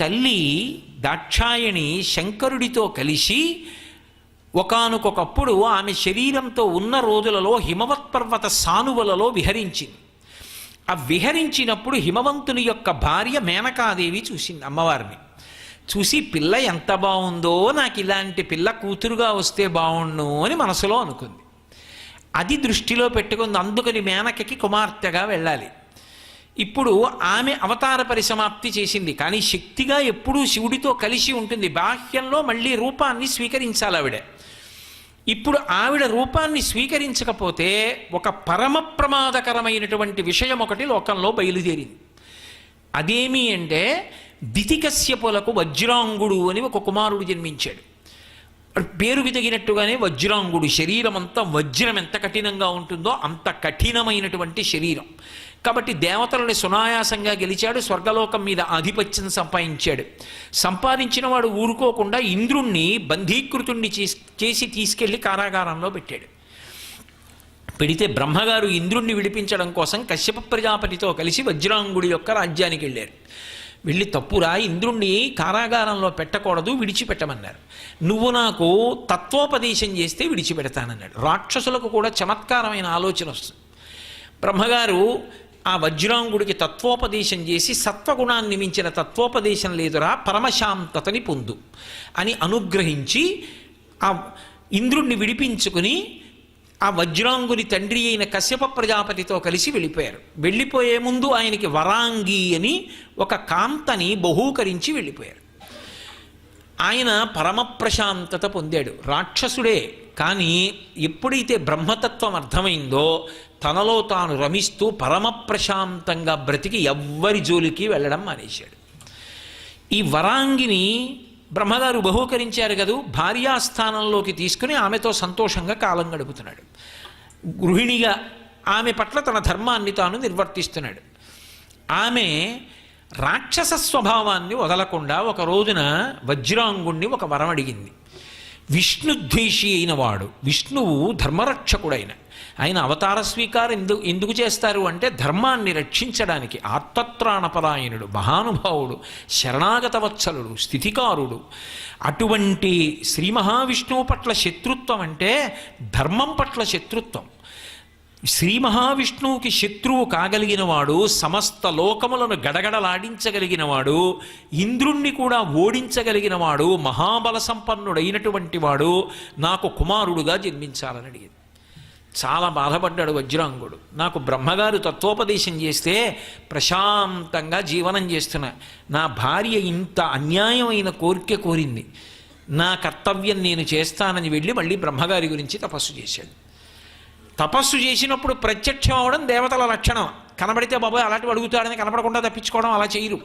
తల్లి దాక్షాయణి శంకరుడితో కలిసి ఒకనకొకప్పుడు ఆమె శరీరంతో ఉన్న రోజులలో హిమవత్ పర్వత సానువలలో విహరించింది. ఆ విహరించినప్పుడు హిమవంతుని యొక్క భార్య మేనకాదేవి చూసింది అమ్మవారిని. చూసి పిల్ల ఎంత బాగుందో నాకు ఇలాంటి పిల్ల కూతురుగా వస్తే బాగుండు అని మనసులో అనుకుంది. అది దృష్టిలో పెట్టుకుంది. అందుకని మేనకకి కుమార్తెగా వెళ్ళాలి. ఇప్పుడు ఆమె అవతార పరిసమాప్తి చేసింది. కానీ శక్తిగా ఎప్పుడూ శివుడితో కలిసి ఉంటుంది. బాహ్యంలో మళ్ళీ రూపాన్ని స్వీకరించాలి ఆవిడ. ఇప్పుడు ఆవిడ రూపాన్ని స్వీకరించకపోతే ఒక పరమ ప్రమాదకరమైనటువంటి విషయం ఒకటి లోకంలో బయలుదేరింది. అదేమి అంటే దితికశ్యపులకు వజ్రాంగుడు అని ఒక కుమారుడు జన్మించాడు. పేరుకి తగినట్టుగానే వజ్రాంగుడు శరీరం అంతా వజ్రం ఎంత కఠినంగా ఉంటుందో అంత కఠినమైనటువంటి శరీరం. కాబట్టి దేవతలని సునాయాసంగా గెలిచాడు స్వర్గలోకం మీద ఆధిపత్యం సంపాదించాడు. సంపాదించిన వాడు ఊరుకోకుండా ఇంద్రుణ్ణి బంధీకృతుణ్ణి చేసి- చేసి తీసుకెళ్ళి కారాగారంలో పెట్టాడు. పెడితే బ్రహ్మగారు ఇంద్రుణ్ణి విడిపించడం కోసం కశ్యప ప్రజాపతితో కలిసి వజ్రాంగుడి యొక్క రాజ్యానికి వెళ్ళారు. వెళ్ళి తప్పురా ఇంద్రుణ్ణి కారాగారంలో పెట్టకూడదు విడిచిపెట్టమన్నారు. నువ్వు నాకు తత్వోపదేశం చేస్తే విడిచిపెడతానన్నాడు. రాక్షసులకు కూడా చమత్కారమైన ఆలోచన వస్తుంది. బ్రహ్మగారు ఆ వజ్రాంగుడికి తత్వోపదేశం చేసి సత్వగుణాన్ని మించిన తత్వోపదేశం లేదురా పరమశాంతతని పొందు అని అనుగ్రహించి ఆ ఇంద్రుణ్ణి విడిపించుకుని ఆ వజ్రాంగుని తండ్రి అయిన కశ్యప ప్రజాపతితో కలిసి వెళ్ళిపోయారు. వెళ్ళిపోయే ముందు ఆయనకి వరాంగి అని ఒక కాంతని బహూకరించి వెళ్ళిపోయారు. ఆయన పరమ ప్రశాంతత పొందాడు. రాక్షసుడే కానీ ఎప్పుడైతే బ్రహ్మతత్వం అర్థమైందో తనలో తాను రమిస్తూ పరమ ప్రశాంతంగా బ్రతికి ఎవ్వరి జోలికి వెళ్ళడం మానేశాడు. ఈ వరాంగిని బ్రహ్మగారు బహూకరించారు కదూ భార్యాస్థానంలోకి తీసుకుని ఆమెతో సంతోషంగా కాలం గడుపుతున్నాడు. గృహిణిగా ఆమె పట్ల తన ధర్మాన్ని తాను నిర్వర్తిస్తున్నాడు. ఆమె రాక్షస స్వభావాన్ని వదలకుండా ఒక రోజున వజ్రాంగుణ్ణి ఒక వరం అడిగింది. విష్ణుద్వేషి అయిన వాడు విష్ణువు ధర్మరక్షకుడైన. ఆయన అవతార స్వీకారం ఎందుకు ఎందుకు చేస్తారు అంటే ధర్మాన్ని రక్షించడానికి ఆత్మత్రాణపరాయణుడు మహానుభావుడు శరణాగత వత్సలుడు స్థితికారుడు. అటువంటి శ్రీ మహావిష్ణువు పట్ల శత్రుత్వం అంటే ధర్మం పట్ల శత్రుత్వం. శ్రీ మహావిష్ణువుకి శత్రువు కాగలిగినవాడు సమస్త లోకములను గడగడలాడించగలిగినవాడు ఇంద్రుణ్ణి కూడా ఓడించగలిగినవాడు మహాబల సంపన్నుడైనటువంటి వాడు నాకు కుమారుడుగా జన్మించాలని అడిగింది. చాలా బాధపడ్డాడు వజ్రాంగుడు. నాకు బ్రహ్మగారు తత్వోపదేశం చేస్తే ప్రశాంతంగా జీవనం చేస్తున్నా. నా భార్య ఇంత అన్యాయమైన కోరిక కోరింది. నా కర్తవ్యం నేను చేస్తానని వెళ్ళి మళ్ళీ బ్రహ్మగారి గురించి తపస్సు చేశాడు. తపస్సు చేసినప్పుడు ప్రత్యక్షం అవడం దేవతల లక్షణం. కనబడితే బాబాయ్ అలాంటివి అడుగుతాడని కనపడకుండా తప్పించుకోవడం అలా చేయరు.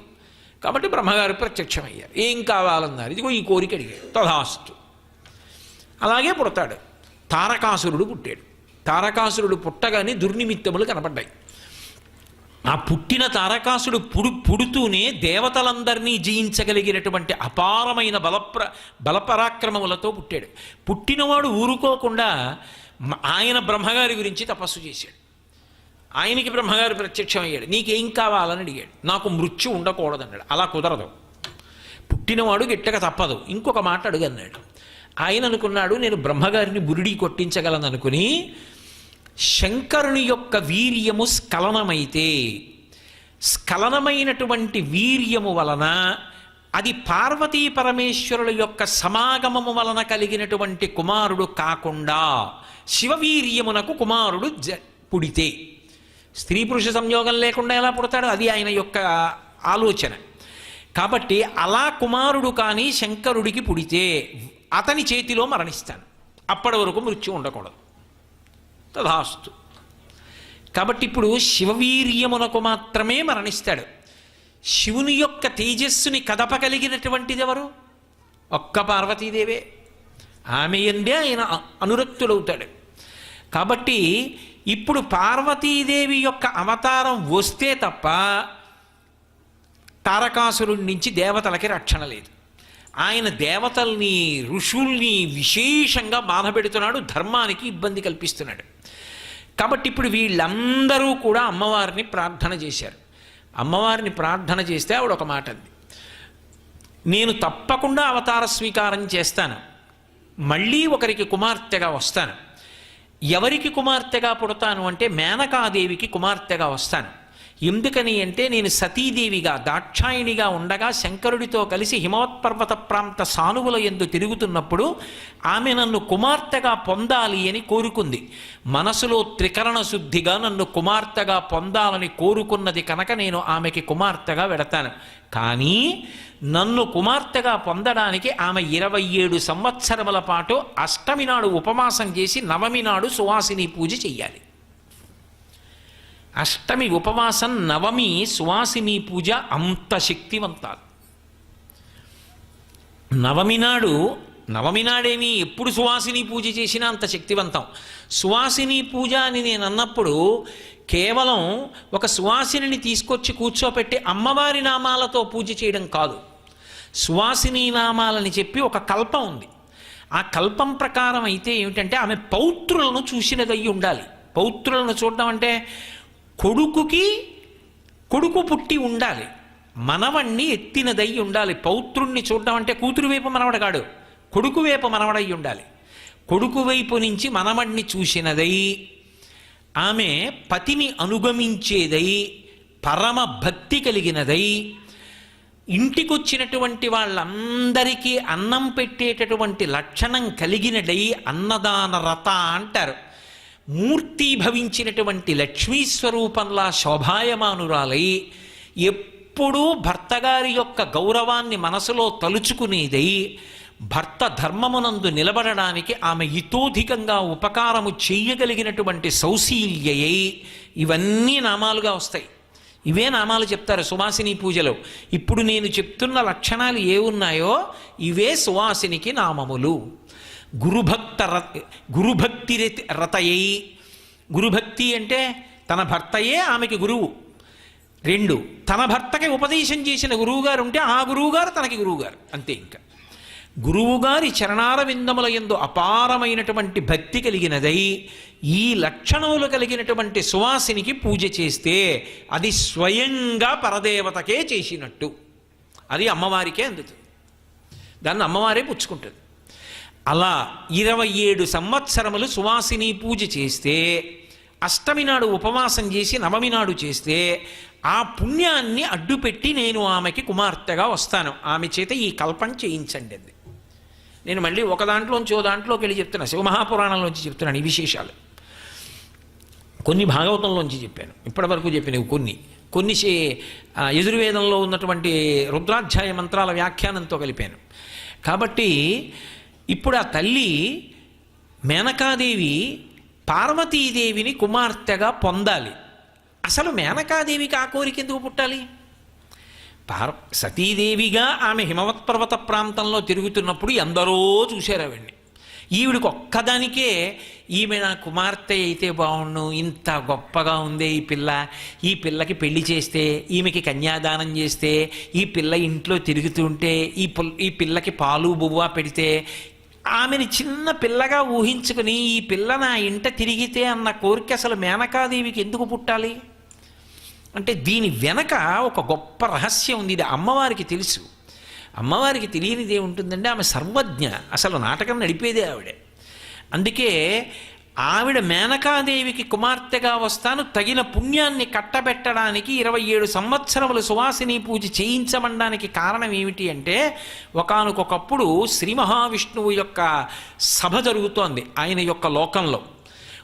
కాబట్టి బ్రహ్మగారు ప్రత్యక్షమయ్యారు. ఏం కావాలన్నారు? ఇదిగో ఈ కోరిక అడిగాడు. తథాస్తు అలాగే పుడతాడు. తారకాసురుడు పుట్టాడు. తారకాసురుడు పుట్టగానే దుర్నిమిత్తములు కనపడ్డాయి. ఆ పుట్టిన తారకాసుడు పుడు పుడుతూనే దేవతలందరినీ జయించగలిగినటువంటి అపారమైన బలప్ర బలపరాక్రమములతో పుట్టాడు. పుట్టినవాడు ఊరుకోకుండా ఆయన బ్రహ్మగారి గురించి తపస్సు చేశాడు. ఆయనకి బ్రహ్మగారు ప్రత్యక్షమయ్యాడు. నీకేం కావాలని అడిగాడు. నాకు మృత్యు ఉండకూడదన్నాడు. అలా కుదరదు. పుట్టినవాడు గిట్టక తప్పదు. ఇంకొక మాట అడుగన్నాడు ఆయన అనుకున్నాడు నేను బ్రహ్మగారిని బురిడి కొట్టించగలను అనుకుని శంకరుని యొక్క వీర్యము స్ఖలనమైతే స్ఖలనమైనటువంటి వీర్యము వలన అది పార్వతీ పరమేశ్వరుల యొక్క సమాగమము వలన కలిగినటువంటి కుమారుడు కాకుండా శివవీర్యమునకు కుమారుడు జ పుడితే. స్త్రీ పురుష సంయోగం లేకుండా ఎలా పుడతాడు? అది ఆయన యొక్క ఆలోచన. కాబట్టి అలా కుమారుడు కానీ శంకరుడికి పుడితే అతని చేతిలో మరణిస్తాను అప్పటి వరకు మృత్యు ఉండకూడదు. తథాస్తు. కాబట్టి ఇప్పుడు శివవీర్యమునకు మాత్రమే మరణిస్తాడు. శివుని యొక్క తేజస్సుని కదపగలిగినటువంటిది ఎవరు ఒక్క పార్వతీదేవే. ఆమె ఎందే ఆయన అనురక్తులవుతాడు. అనురక్తుడవుతాడు కాబట్టి ఇప్పుడు పార్వతీదేవి యొక్క అవతారం వస్తే తప్ప తారకాసురుడి నుంచి దేవతలకి రక్షణ లేదు. ఆయన దేవతల్ని ఋషుల్ని విశేషంగా బాధ పెడుతున్నాడు ధర్మానికి ఇబ్బంది కల్పిస్తున్నాడు. కాబట్టి ఇప్పుడు వీళ్ళందరూ కూడా అమ్మవారిని ప్రార్థన చేశారు. అమ్మవారిని ప్రార్థన చేస్తే ఆవిడ ఒక మాట అంది. నేను తప్పకుండా అవతార స్వీకారం చేస్తాను. మళ్ళీ ఒకరికి కుమార్తెగా వస్తాను. ఎవరికి కుమార్తెగా పుడతాను అంటే మేనకాదేవికి కుమార్తెగా వస్తాను. ఎందుకని అంటే నేను సతీదేవిగా దాక్షాయిణిగా ఉండగా శంకరుడితో కలిసి హిమవత్పర్వత ప్రాంత సానువుల ఎందు తిరుగుతున్నప్పుడు ఆమె నన్ను కుమార్తెగా పొందాలి అని కోరుకుంది. మనసులో త్రికరణ శుద్ధిగా నన్ను కుమార్తెగా పొందాలని కోరుకున్నది కనుక నేను ఆమెకి కుమార్తెగా వెడతాను. కానీ నన్ను కుమార్తెగా పొందడానికి ఆమె ఇరవై ఏడు సంవత్సరముల పాటు అష్టమి నాడు ఉపవాసం చేసి నవమి నాడు సువాసిని పూజ చెయ్యాలి. అష్టమి ఉపవాసం నవమి సువాసిని పూజ అంత శక్తివంతాలు. నవమి నాడు నవమి నాడేమి ఎప్పుడు సువాసిని పూజ చేసినా అంత శక్తివంతం. సువాసిని పూజ అని నేను అన్నప్పుడు కేవలం ఒక సువాసిని తీసుకొచ్చి కూర్చోపెట్టి అమ్మవారి నామాలతో పూజ చేయడం కాదు. సువాసిని నామాలని చెప్పి ఒక కల్పం ఉంది. ఆ కల్పం ప్రకారం అయితే ఏమిటంటే ఆమె పౌత్రులను చూసినదయ్యి ఉండాలి పౌత్రులను చూడడం అంటే కొడుకుకి కొడుకు పుట్టి ఉండాలి. మనవణ్ణి ఎత్తినదై ఉండాలి. పౌత్రుణ్ణి చూడడం అంటే కూతురు వైపు మనవడ కాడు. కొడుకు వైపు మనవడై ఉండాలి. కొడుకు వైపు నుంచి మనవణ్ణి చూసినదై ఆమె పతిని అనుగమించేదై పరమ భక్తి కలిగినదై ఇంటికొచ్చినటువంటి వాళ్ళందరికీ అన్నం పెట్టేటటువంటి లక్షణం కలిగినడై అన్నదాన రథ అంటారు. మూర్తీభవించినటువంటి లక్ష్మీ స్వరూపంలా శోభాయమానురాలై ఎప్పుడూ భర్తగారి యొక్క గౌరవాన్ని మనసులో తలుచుకునేదై భర్త ధర్మమునందు నిలబడడానికి ఆమె ఇతోధికంగా ఉపకారము చెయ్యగలిగినటువంటి సౌశీల్యయై ఇవన్నీ నామాలుగా వస్తాయి. ఇవే నామాలు చెప్తారు సువాసిని పూజలో. ఇప్పుడు నేను చెప్తున్న లక్షణాలు ఏ ఉన్నాయో ఇవే సువాసినికి నామములు. గురుభక్త రత గురుభక్తి రతయై. గురుభక్తి అంటే తన భర్తయే ఆమెకి గురువు. రెండు తన భర్తకి ఉపదేశం చేసిన గురువుగారు ఉంటే ఆ గురువుగారు తనకి గురువుగారు. అంతే ఇంకా. గురువుగారి చరణార విందముల ఎందు అపారమైనటువంటి భక్తి కలిగినదై ఈ లక్షణములు కలిగినటువంటి సువాసినికి పూజ చేస్తే అది స్వయంగా పరదేవతకే చేసినట్టు. అది అమ్మవారికే అందుతుంది. దాన్ని అమ్మవారే పుచ్చుకుంటుంది. అలా ఇరవై ఏడు సంవత్సరములు సువాసిని పూజ చేస్తే అష్టమి నాడు ఉపవాసం చేసి నవమి నాడు చేస్తే ఆ పుణ్యాన్ని అడ్డుపెట్టి నేను ఆమెకి కుమార్తెగా వస్తాను. ఆమె చేత ఈ కల్పన చేయించండి అది. నేను మళ్ళీ ఒక దాంట్లోంచి ఓ దాంట్లోకి వెళ్ళి చెప్తున్నా. శివమహాపురాణంలోంచి చెప్తున్నాను ఈ విశేషాలు. కొన్ని భాగవతంలోంచి చెప్పాను. ఇప్పటివరకు చెప్పినవి కొన్ని. కొన్ని యజుర్వేదంలో ఉన్నటువంటి రుద్రాధ్యాయ మంత్రాల వ్యాఖ్యానంతో కలిపాను. కాబట్టి ఇప్పుడు ఆ తల్లి మేనకాదేవి పార్వతీదేవిని కుమార్తెగా పొందాలి. అసలు మేనకాదేవికి ఆ కోరిక ఎందుకు పుట్టాలి? పార్ సతీదేవిగా ఆమె హిమవత్ పర్వత ప్రాంతంలో తిరుగుతున్నప్పుడు ఎందరో చూశారు ఆవిడ్ని. ఈవిడికి ఒక్కదానికే ఈమె నా కుమార్తె అయితే బాగుండు ఇంత గొప్పగా ఉందే ఈ పిల్ల. ఈ పిల్లకి పెళ్ళి చేస్తే ఈమెకి కన్యాదానం చేస్తే ఈ పిల్ల ఇంట్లో తిరుగుతుంటే ఈ పుల్ ఈ పిల్లకి పాలు బువ్వ పెడితే ఆమెని చిన్న పిల్లగా ఊహించుకుని ఈ పిల్ల నా ఇంట తిరిగితే అన్న కోరిక అసలు మేనకాదేవికి ఎందుకు పుట్టాలి? అంటే దీని వెనక ఒక గొప్ప రహస్యం ఉంది ఇది అమ్మవారికి తెలుసు. అమ్మవారికి తెలియనిది ఏముంటుందంటే ఆమె సర్వజ్ఞ అసలు నాటకం నడిపేదే ఆవిడే. అందుకే ఆవిడ మేనకాదేవికి కుమార్తెగా వస్తాను తగిన పుణ్యాన్ని కట్టబెట్టడానికి ఇరవై ఏడు సంవత్సరములు సువాసిని పూజ చేయించమనడానికి కారణం ఏమిటి అంటే ఒకనకొకప్పుడు శ్రీ మహావిష్ణువు యొక్క సభ జరుగుతోంది ఆయన యొక్క లోకంలో.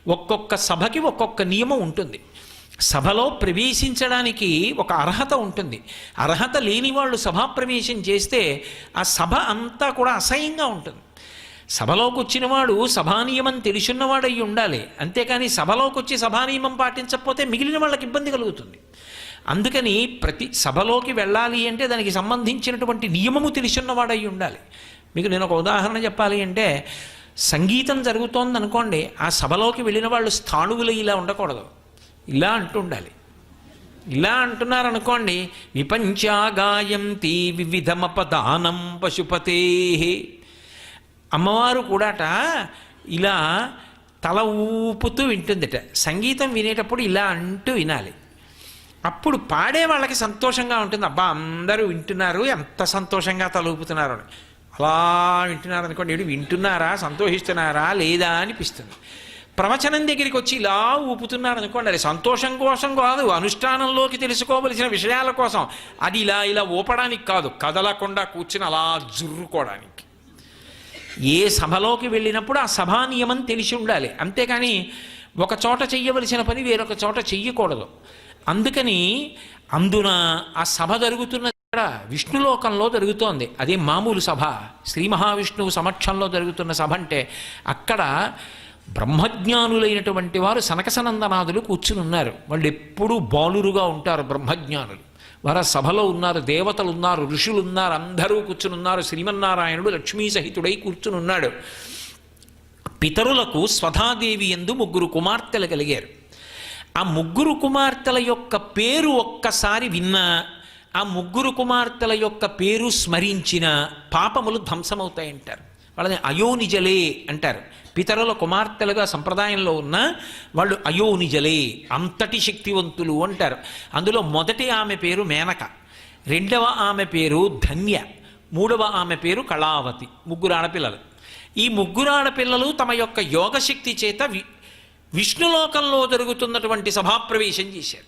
ఒక్కొక్క సభకి ఒక్కొక్క నియమం ఉంటుంది. సభలో ప్రవేశించడానికి ఒక అర్హత ఉంటుంది. అర్హత లేని వాళ్ళు సభాప్రవేశం చేస్తే ఆ సభ అంతా కూడా అసహ్యంగా ఉంటుంది. సభలోకి వచ్చినవాడు సభానియమం తెలుసున్నవాడై ఉండాలి. అంతేకాని సభలోకి వచ్చి సభానియమం పాటించకపోతే మిగిలిన వాళ్ళకి ఇబ్బంది కలుగుతుంది. అందుకని ప్రతి సభలోకి వెళ్ళాలి అంటే దానికి సంబంధించినటువంటి నియమము తెలుసున్నవాడై ఉండాలి. మీకు నేను ఒక ఉదాహరణ చెప్పాలి అంటే సంగీతం జరుగుతోంది అనుకోండి ఆ సభలోకి వెళ్ళిన వాళ్ళు స్థాణువులు ఇలా ఉండకూడదు. ఇలా అంటుండాలి. ఇలా అంటున్నారనుకోండి విపంచాగాయంతి వివిధమపదానం పశుపతే అమ్మవారు కూడాట ఇలా తల ఊపుతూ వింటుందిట. సంగీతం వినేటప్పుడు ఇలా అంటూ వినాలి. అప్పుడు పాడే వాళ్ళకి సంతోషంగా ఉంటుంది. అబ్బా అందరూ వింటున్నారు ఎంత సంతోషంగా తల ఊపుతున్నారు అని. అలా వింటున్నారు అనుకోండి వీడు వింటున్నారా సంతోషిస్తున్నారా లేదా అనిపిస్తుంది. ప్రవచనం దగ్గరికి వచ్చి ఇలా ఊపుతున్నారు అనుకోండి అది సంతోషం కోసం కాదు అనుష్ఠానంలోకి తెలుసుకోవలసిన విషయాల కోసం. అది ఇలా ఇలా ఊపడానికి కాదు కదలకుండా కూర్చుని అలా జుర్రుకోవడానికి. ఏ సభలోకి వెళ్ళినప్పుడు ఆ సభా నియమం తెలిసి ఉండాలి. అంతేకాని ఒక చోట చెయ్యవలసిన పని వేరొక చోట చెయ్యకూడదు. అందుకని అందున ఆ సభ జరుగుతున్న ఇక్కడ విష్ణులోకంలో జరుగుతోంది. అదే మామూలు సభ. శ్రీ మహావిష్ణువు సమక్షంలో జరుగుతున్న సభ అంటే అక్కడ బ్రహ్మజ్ఞానులైనటువంటి వారు సనకసనందనాథులు కూర్చుని ఉన్నారు. వాళ్ళు ఎప్పుడూ బాలురుగా ఉంటారు బ్రహ్మజ్ఞానులు. వర సభలో ఉన్నారు దేవతలు ఉన్నారు ఋషులు ఉన్నారు అందరూ కూర్చుని ఉన్నారు. శ్రీమన్నారాయణుడు లక్ష్మీ సహితుడై కూర్చుని ఉన్నాడు. పితరులకు స్వధాదేవి ఎందు ముగ్గురు కుమార్తెలు కలిగారు. ఆ ముగ్గురు కుమార్తెల యొక్క పేరు ఒక్కసారి విన్నా ఆ ముగ్గురు కుమార్తెల యొక్క పేరు స్మరించిన పాపములు ధ్వంసమవుతాయంటారు. వాళ్ళని అయోనిజలే అంటారు. పితరుల కుమార్తెలుగా సంప్రదాయంలో ఉన్న వాళ్ళు అయోనిజలే అంతటి శక్తివంతులు అంటారు. అందులో మొదటి ఆమె పేరు మేనక రెండవ ఆమె పేరు ధన్య మూడవ ఆమె పేరు కళావతి ముగ్గురు ఆడపిల్లలు. ఈ ముగ్గురు ఆడపిల్లలు తమ యొక్క యోగశక్తి చేత వి విష్ణులోకంలో జరుగుతున్నటువంటి సభాప్రవేశం చేశారు.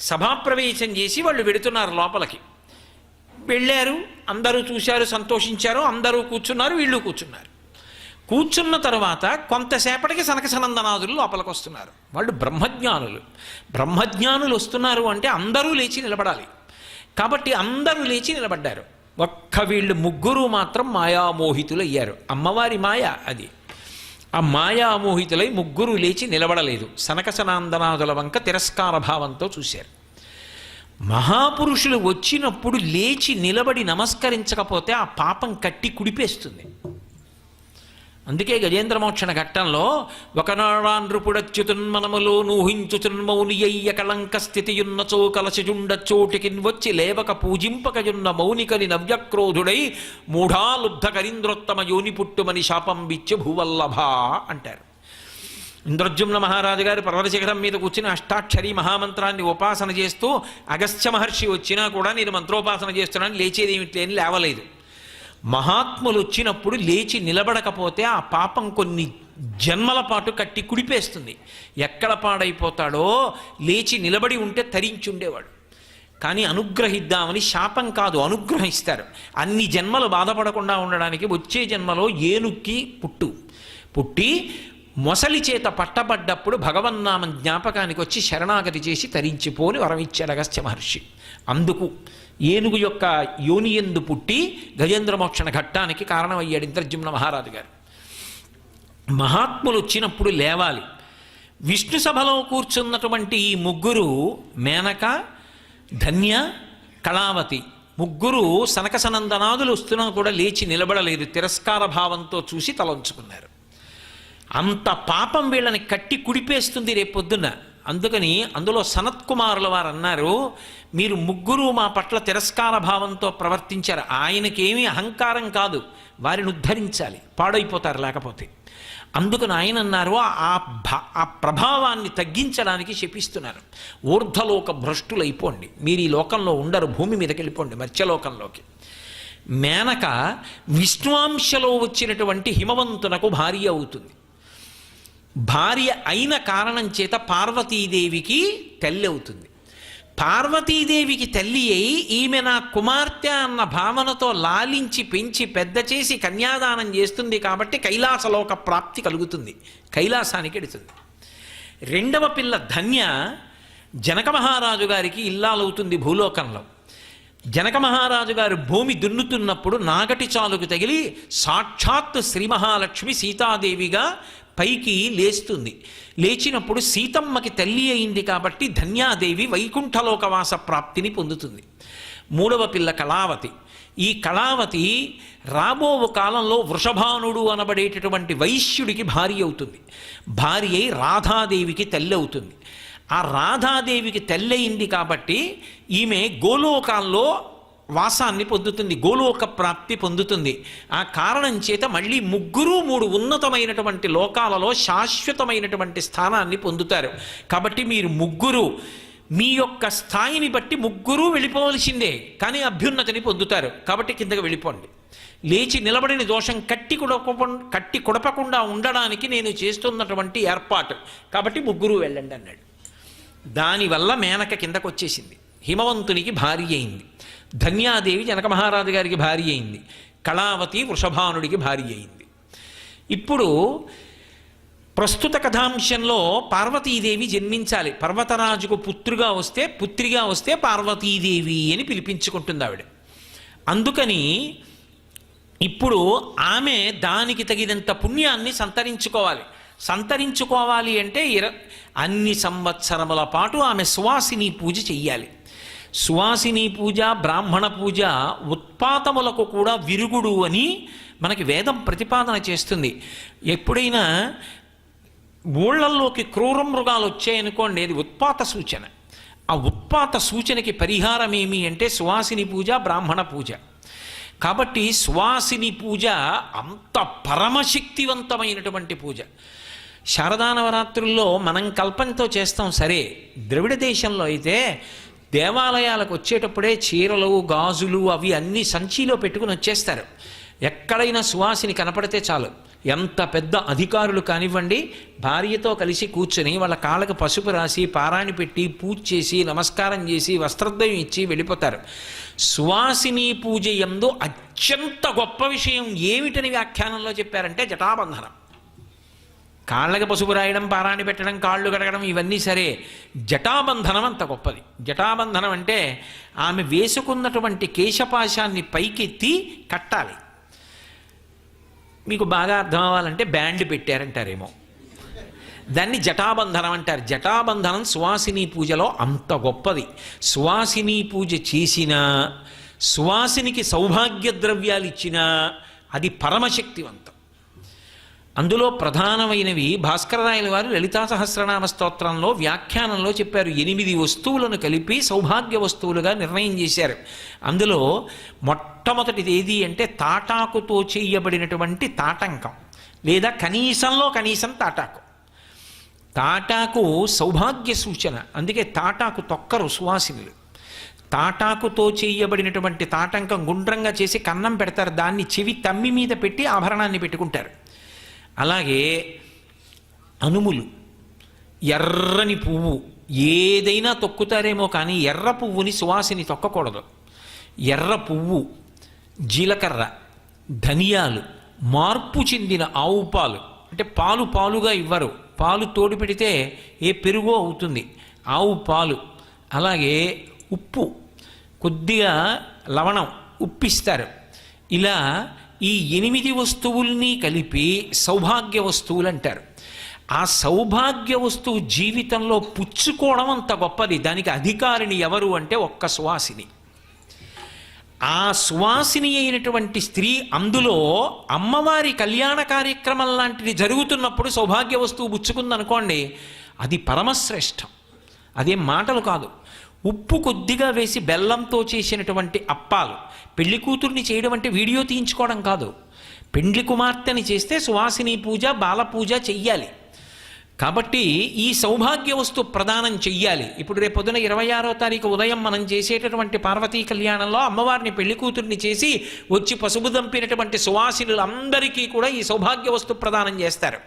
సభాప్రవేశం చేసి వాళ్ళు వెడుతున్నారు లోపలికి. వెళ్ళారు అందరూ చూశారు సంతోషించారు అందరూ కూర్చున్నారు వీళ్ళు కూర్చున్నారు. కూర్చున్న తర్వాత కొంతసేపటికి సనక సనందనాథులు లోపలికి వస్తున్నారు వాళ్ళు బ్రహ్మజ్ఞానులు. బ్రహ్మజ్ఞానులు వస్తున్నారు అంటే అందరూ లేచి నిలబడాలి. కాబట్టి అందరూ లేచి నిలబడ్డారు. ఒక్క వీళ్ళు ముగ్గురు మాత్రం మాయామోహితులు అయ్యారు అమ్మవారి మాయ అది. ఆ మాయామోహితులై ముగ్గురు లేచి నిలబడలేదు. సనక సనాందనాథుల వంక తిరస్కార భావంతో చూశారు. మహాపురుషులు వచ్చినప్పుడు లేచి నిలబడి నమస్కరించకపోతే ఆ పాపం కట్టి కుడిపేస్తుంది. అందుకే గజేంద్ర మోక్షణ ఘట్టంలో ఒకనాడానృపుడచ్యుతున్మనములో నూహించుచున్మౌనియ్య కళంక స్థితియున్నచో కలశజుండ చోటికిన్ వచ్చి లేవక పూజింపకయున్న మౌనికని నవ్యక్రోధుడై మూఢాలుబ్ధ కరీంద్రోత్తమ యోని పుట్టుమని శాపం బిచ్చు భూవల్లభ అంటారు. ఇంద్రజుమ్న మహారాజు గారు పర్వతశిఖరం మీద కూర్చుని అష్టాక్షరి మహామంత్రాన్ని ఉపాసన చేస్తూ అగస్త్య మహర్షి వచ్చినా కూడా నేను మంత్రోపాసన చేస్తున్నాను లేచేది ఏమిటి అని లేవలేదు. మహాత్ములు వచ్చినప్పుడు లేచి నిలబడకపోతే ఆ పాపం కొన్ని జన్మల పాటు కట్టి కుడిపేస్తుంది. ఎక్కడ పాడైపోతాడో లేచి నిలబడి ఉంటే తరించి ఉండేవాడు కానీ అనుగ్రహిద్దామని శాపం కాదు అనుగ్రహిస్తారు. అన్ని జన్మలు బాధపడకుండా ఉండడానికి వచ్చే జన్మలో ఏనుక్కి పుట్టు. పుట్టి మొసలి చేత పట్టబడ్డప్పుడు భగవన్నామం జ్ఞాపకానికి వచ్చి శరణాగతి చేసి తరించిపోని వరమిచ్చాడు అగస్త్య మహర్షి. అందుకు ఏనుగు యొక్క యోనియందు పుట్టి గజేంద్రమోక్షణ ఘట్టానికి కారణమయ్యాడు ఇంద్రజుమ్న మహారాజు గారు. మహాత్ములు వచ్చినప్పుడు లేవాలి. విష్ణు సభలో కూర్చున్నటువంటి ఈ ముగ్గురు మేనక ధన్య కళావతి ముగ్గురు సనక సనందనాదులు వస్తున్నా కూడా లేచి నిలబడలేదు. తిరస్కార భావంతో చూసి తలంచుకున్నారు. అంత పాపం వీళ్ళని కట్టి కుడిపేస్తుంది రేపొద్దున. అందుకని అందులో సనత్ కుమారుల వారు అన్నారు మీరు ముగ్గురు మా పట్ల తిరస్కార భావంతో ప్రవర్తించారు. ఆయనకేమీ అహంకారం కాదు. వారిని ఉద్ధరించాలి. పాడైపోతారు లేకపోతే. అందుకని ఆయన అన్నారు ఆ భా ఆ ప్రభావాన్ని తగ్గించడానికి శపిస్తున్నారు. ఊర్ధలోక భ్రష్టులైపోండి. మీరు ఈ లోకంలో ఉండరు. భూమి మీదకి వెళ్ళిపోండి మత్స్యలోకంలోకి. మేనక విష్ణువాంశలో వచ్చినటువంటి హిమవంతునకు భార్య అవుతుంది. భార్య అయిన కారణం చేత పార్వతీదేవికి తల్లి అవుతుంది పార్వతీదేవికి తల్లి అయి ఈమె నా కుమార్తె అన్న భావనతో లాలించి పెంచి పెద్ద చేసి కన్యాదానం చేస్తుంది కాబట్టి కైలాసలోక ప్రాప్తి కలుగుతుంది. కైలాసానికి ఎడుతుంది. రెండవ పిల్ల ధన్య జనక మహారాజు గారికి ఇల్లాలవుతుంది భూలోకంలో. జనక మహారాజు గారు భూమి దున్నుతున్నప్పుడు నాగటి చాలుకు తగిలి సాక్షాత్ శ్రీ మహాలక్ష్మి సీతాదేవిగా పైకి లేస్తుంది. లేచినప్పుడు సీతమ్మకి తల్లి అయింది కాబట్టి ధన్యాదేవి వైకుంఠలోకవాస ప్రాప్తిని పొందుతుంది. మూడవ పిల్ల కళావతి. ఈ కళావతి రాబో కాలంలో వృషభానుడు అనబడేటటువంటి వైశ్యుడికి భార్య అవుతుంది. భార్య అయి రాధాదేవికి తల్లి అవుతుంది. ఆ రాధాదేవికి తెల్లయింది కాబట్టి ఈమె గోలోకాల్లో వాసాన్ని పొందుతుంది గోలోక ప్రాప్తి పొందుతుంది. ఆ కారణం చేత మళ్ళీ ముగ్గురు మూడు ఉన్నతమైనటువంటి లోకాలలో శాశ్వతమైనటువంటి స్థానాన్ని పొందుతారు. కాబట్టి మీరు ముగ్గురు మీ యొక్క స్థాయిని బట్టి ముగ్గురు వెళ్ళిపోవలసిందే కానీ అభ్యున్నతిని పొందుతారు. కాబట్టి కిందకి వెళ్ళిపోండి. లేచి నిలబడిన దోషం కట్టి కుడప కట్టి కుడపకుండా ఉండడానికి నేను చేస్తున్నటువంటి ఏర్పాటు. కాబట్టి ముగ్గురు వెళ్ళండి అన్నాడు. దానివల్ల మేనక కిందకు వచ్చేసింది హిమవంతునికి భార్య అయింది. ధన్యాదేవి జనక మహారాజు గారికి భార్య అయింది. కళావతి వృషభానుడికి భార్య అయింది. ఇప్పుడు ప్రస్తుత కథాంశంలో పార్వతీదేవి జన్మించాలి. పర్వతరాజుకు పుత్రుగా వస్తే పుత్రిగా వస్తే పార్వతీదేవి అని పిలిపించుకుంటుంది ఆవిడ. అందుకని ఇప్పుడు ఆమె దానికి తగినంత పుణ్యాన్ని సంతరించుకోవాలి. సంతరించుకోవాలి అంటే ఇర అన్ని సంవత్సరముల పాటు ఆమె సువాసిని పూజ చెయ్యాలి. సువాసిని పూజ బ్రాహ్మణ పూజ ఉత్పాతములకు కూడా విరుగుడు అని మనకి వేదం ప్రతిపాదన చేస్తుంది. ఎప్పుడైనా ఊళ్ళల్లోకి క్రూర మృగాలు వచ్చాయనుకోండి అది ఉత్పాత సూచన. ఆ ఉత్పాత సూచనకి పరిహారం ఏమి అంటే సువాసిని పూజ బ్రాహ్మణ పూజ. కాబట్టి సువాసిని పూజ అంత పరమశక్తివంతమైనటువంటి పూజ. శారదా నవరాత్రుల్లో మనం కల్పనతో చేస్తాం సరే. ద్రవిడ దేశంలో అయితే దేవాలయాలకు వచ్చేటప్పుడే చీరలు గాజులు అవి అన్నీ సంచిలో పెట్టుకుని వచ్చేస్తారు. ఎక్కడైనా సువాసిని కనపడితే చాలు. ఎంత పెద్ద అధికారులు కానివ్వండి భార్యతో కలిసి కూర్చొని వాళ్ళ కాళ్ళకు పసుపు రాసి పారాణి పెట్టి పూజ చేసి నమస్కారం చేసి వస్త్రద్వయం ఇచ్చి వెళ్ళిపోతారు. సువాసిని పూజ ఎందు అత్యంత గొప్ప విషయం ఏమిటని వ్యాఖ్యానంలో చెప్పారంటే జటాబంధనం. కాళ్ళకి పసుపు రాయడం పారాణి పెట్టడం కాళ్ళు కడగడం ఇవన్నీ సరే. జటాబంధనం అంత గొప్పది. జటాబంధనం అంటే ఆమె వేసుకున్నటువంటి కేశపాశాన్ని పైకెత్తి కట్టాలి. మీకు బాగా అర్థం అవ్వాలంటే బ్యాండ్ పెట్టారంటారేమో. దాన్ని జటాబంధనం అంటారు. జటాబంధనం సువాసిని పూజలో అంత గొప్పది. సువాసిని పూజ చేసినా సువాసినికి సౌభాగ్య ద్రవ్యాలు ఇచ్చినా అది పరమశక్తివంతం. అందులో ప్రధానమైనవి భాస్కరరాయల వారు లలితా సహస్రనామ స్తోత్రంలో వ్యాఖ్యానంలో చెప్పారు. ఎనిమిది వస్తువులను కలిపి సౌభాగ్య వస్తువులుగా నిర్ణయం చేశారు. అందులో మొట్టమొదటిది ఏది అంటే తాటాకుతో చేయబడినటువంటి తాటంకం లేదా కనీసంలో కనీసం తాటాకు. తాటాకు సౌభాగ్య సూచన అందుకే తాటాకు తొక్కరు సువాసినులు. తాటాకుతో చేయబడినటువంటి తాటంకం గుండ్రంగా చేసి కన్నం పెడతారు. దాన్ని చెవి తమ్మి మీద పెట్టి ఆభరణాన్ని పెట్టుకుంటారు. అలాగే అనుములు ఎర్రని పువ్వు ఏదైనా తొక్కుతారేమో కానీ ఎర్ర పువ్వుని సువాసిని తొక్కకూడదు. ఎర్ర పువ్వు జీలకర్ర ధనియాలు మార్పు చెందిన ఆవు పాలు అంటే పాలు పాలుగా ఇవ్వరు. పాలు తోడు పెడితే ఏ పెరుగో అవుతుంది. ఆవు పాలు అలాగే ఉప్పు కొద్దిగా లవణం ఉప్పిస్తారు ఇలా ఈ ఎనిమిది వస్తువుల్ని కలిపి సౌభాగ్య వస్తువులు అంటారు. ఆ సౌభాగ్య వస్తువు జీవితంలో పుచ్చుకోవడం అంత గొప్పది. దానికి అధికారిని ఎవరు అంటే ఒక్క సువాసిని. ఆ సువాసిని అయినటువంటి స్త్రీ అందులో అమ్మవారి కళ్యాణ కార్యక్రమం లాంటిది జరుగుతున్నప్పుడు సౌభాగ్య వస్తువు పుచ్చుకుందనుకోండి అది పరమశ్రేష్టం. అదేం మాటలు కాదు. ఉప్పు కొద్దిగా వేసి బెల్లంతో చేసినటువంటి అప్పాలు. పెళ్ళి కూతుర్ని చేయడం అంటే వీడియో తీయించుకోవడం కాదు. పెండ్లి కుమార్తెని చేస్తే సువాసిని పూజ బాల పూజ చెయ్యాలి. కాబట్టి ఈ సౌభాగ్య వస్తు ప్రదానం చెయ్యాలి. ఇప్పుడు రేపు పొద్దున ఇరవై ఆరో తారీఖు ఉదయం మనం చేసేటటువంటి పార్వతీ కళ్యాణంలో అమ్మవారిని పెళ్ళి కూతుర్ని చేసి వచ్చి పసుపు దంపినటువంటి సువాసినులందరికీ కూడా ఈ సౌభాగ్య వస్తు ప్రదానం చేస్తారు.